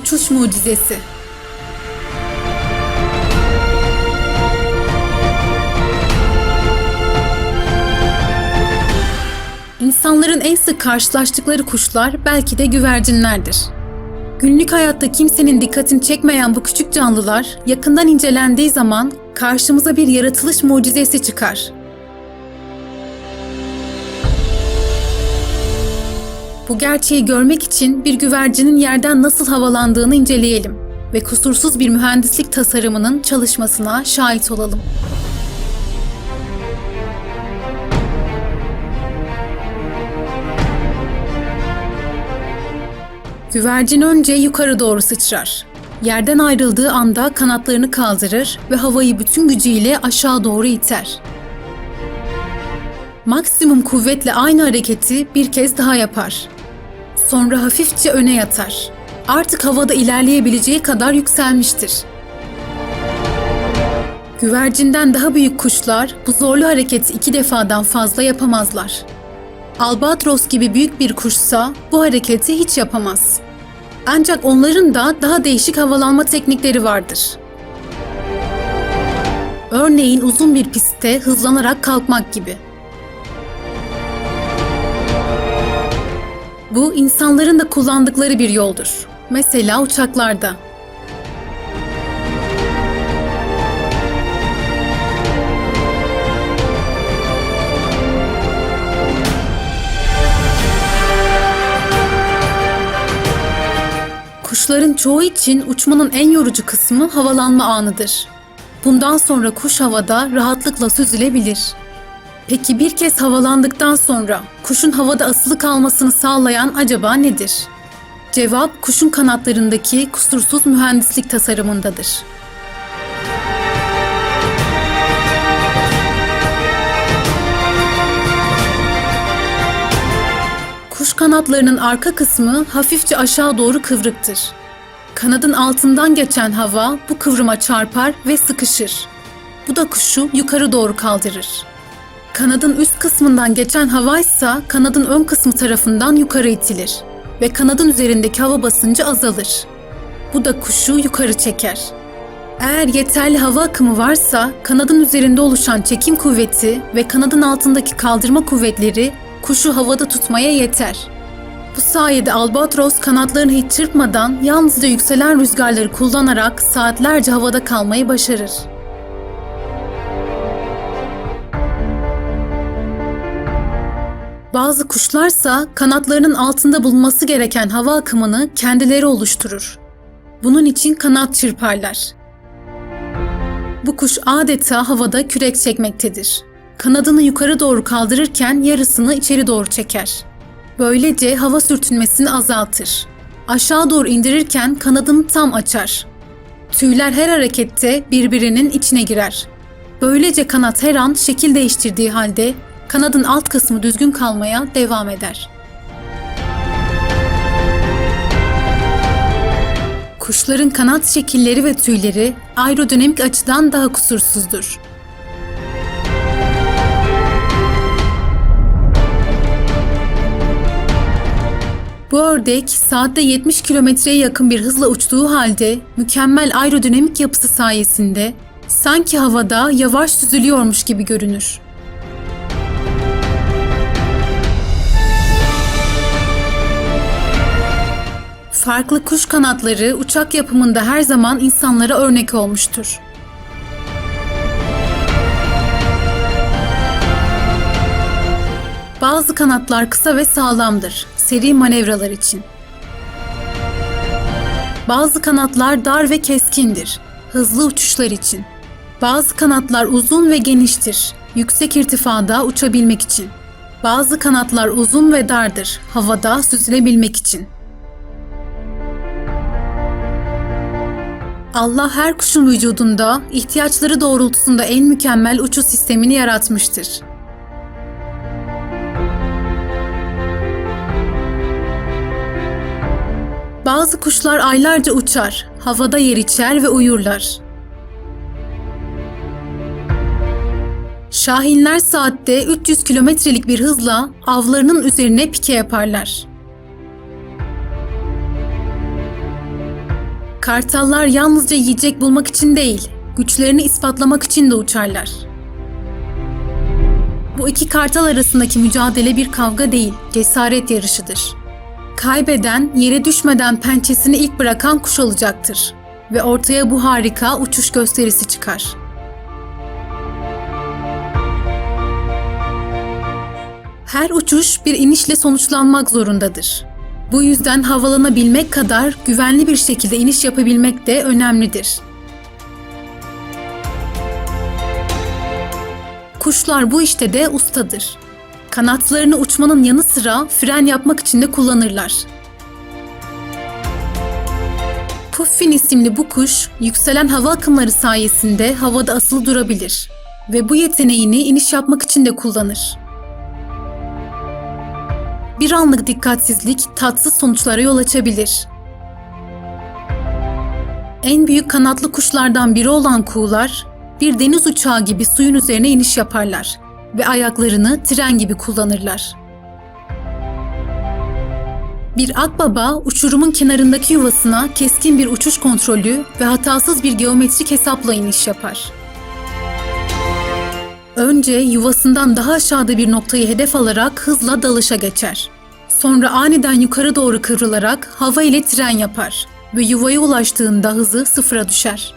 Uçuş mucizesi. İnsanların en sık karşılaştıkları kuşlar belki de güvercinlerdir. Günlük hayatta kimsenin dikkatini çekmeyen bu küçük canlılar yakından incelendiği zaman karşımıza bir yaratılış mucizesi çıkar. Bu gerçeği görmek için bir güvercinin yerden nasıl havalandığını inceleyelim ve kusursuz bir mühendislik tasarımının çalışmasına şahit olalım. Güvercin önce yukarı doğru sıçrar. Yerden ayrıldığı anda kanatlarını kaldırır ve havayı bütün gücüyle aşağı doğru iter. Maksimum kuvvetle aynı hareketi bir kez daha yapar. Sonra hafifçe öne yatar. Artık havada ilerleyebileceği kadar yükselmiştir. Güvercinden daha büyük kuşlar bu zorlu hareketi iki defadan fazla yapamazlar. Albatros gibi büyük bir kuşsa bu hareketi hiç yapamaz. Ancak onların da daha değişik havalanma teknikleri vardır. Örneğin uzun bir pistte hızlanarak kalkmak gibi. Bu insanların da kullandıkları bir yoldur. Mesela uçaklarda. Kuşların çoğu için uçmanın en yorucu kısmı havalanma anıdır. Bundan sonra kuş havada rahatlıkla süzülebilir. Peki bir kez havalandıktan sonra kuşun havada asılı kalmasını sağlayan acaba nedir? Cevap kuşun kanatlarındaki kusursuz mühendislik tasarımındadır. Kuş kanatlarının arka kısmı hafifçe aşağı doğru kıvrıktır. Kanadın altından geçen hava bu kıvrıma çarpar ve sıkışır. Bu da kuşu yukarı doğru kaldırır. Kanadın üst kısmından geçen hava ise kanadın ön kısmı tarafından yukarı itilir ve kanadın üzerindeki hava basıncı azalır. Bu da kuşu yukarı çeker. Eğer yeterli hava akımı varsa kanadın üzerinde oluşan çekim kuvveti ve kanadın altındaki kaldırma kuvvetleri kuşu havada tutmaya yeter. Bu sayede albatros kanatlarını hiç çırpmadan yalnızca yükselen rüzgarları kullanarak saatlerce havada kalmayı başarır. Bazı kuşlarsa kanatlarının altında bulunması gereken hava akımını kendileri oluşturur. Bunun için kanat çırparlar. Bu kuş adeta havada kürek çekmektedir. Kanadını yukarı doğru kaldırırken yarısını içeri doğru çeker. Böylece hava sürtünmesini azaltır. Aşağı doğru indirirken kanadını tam açar. Tüyler her harekette birbirinin içine girer. Böylece kanat her an şekil değiştirdiği halde kanadın alt kısmı düzgün kalmaya devam eder. Kuşların kanat şekilleri ve tüyleri aerodinamik açıdan daha kusursuzdur. Bu ördek saatte 70 kilometreye yakın bir hızla uçtuğu halde mükemmel aerodinamik yapısı sayesinde sanki havada yavaş süzülüyormuş gibi görünür. Farklı kuş kanatları uçak yapımında her zaman insanlara örnek olmuştur. Bazı kanatlar kısa ve sağlamdır, seri manevralar için. Bazı kanatlar dar ve keskindir, hızlı uçuşlar için. Bazı kanatlar uzun ve geniştir, yüksek irtifada uçabilmek için. Bazı kanatlar uzun ve dardır, havada süzülebilmek için. Allah her kuşun vücudunda ihtiyaçları doğrultusunda en mükemmel uçuş sistemini yaratmıştır. Bazı kuşlar aylarca uçar, havada yer içer ve uyurlar. Şahinler saatte 300 kilometrelik bir hızla avlarının üzerine pike yaparlar. Kartallar yalnızca yiyecek bulmak için değil, güçlerini ispatlamak için de uçarlar. Bu iki kartal arasındaki mücadele bir kavga değil, cesaret yarışıdır. Kaybeden, yere düşmeden pençesini ilk bırakan kuş olacaktır ve ortaya bu harika uçuş gösterisi çıkar. Her uçuş bir inişle sonuçlanmak zorundadır. Bu yüzden havalanabilmek kadar güvenli bir şekilde iniş yapabilmek de önemlidir. Kuşlar bu işte de ustadır. Kanatlarını uçmanın yanı sıra fren yapmak için de kullanırlar. Puffin isimli bu kuş yükselen hava akımları sayesinde havada asılı durabilir ve bu yeteneğini iniş yapmak için de kullanır. Bir anlık dikkatsizlik tatsız sonuçlara yol açabilir. En büyük kanatlı kuşlardan biri olan kuğular, bir deniz uçağı gibi suyun üzerine iniş yaparlar ve ayaklarını tren gibi kullanırlar. Bir akbaba uçurumun kenarındaki yuvasına keskin bir uçuş kontrolü ve hatasız bir geometrik hesapla iniş yapar. Önce yuvasından daha aşağıda bir noktayı hedef alarak hızla dalışa geçer. Sonra aniden yukarı doğru kıvrılarak hava ile tren yapar ve yuvaya ulaştığında hızı sıfıra düşer.